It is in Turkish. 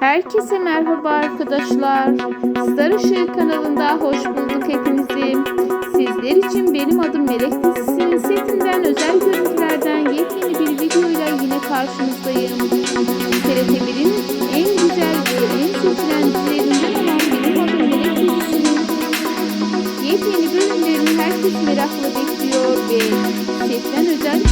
Herkese merhaba arkadaşlar. Star Işığı kanalında hoş bulduk hepinizi. Sizler için benim adım Melek dizisinin setinden özel görüntülerden yepyeni bir videoyla yine karşınızdayım. TRT 1'in en güzel ve en seçilen dizilerinden olan benim adım Melek dizisinin yepyeni bölümlerini herkes merakla bekliyor ve setten özel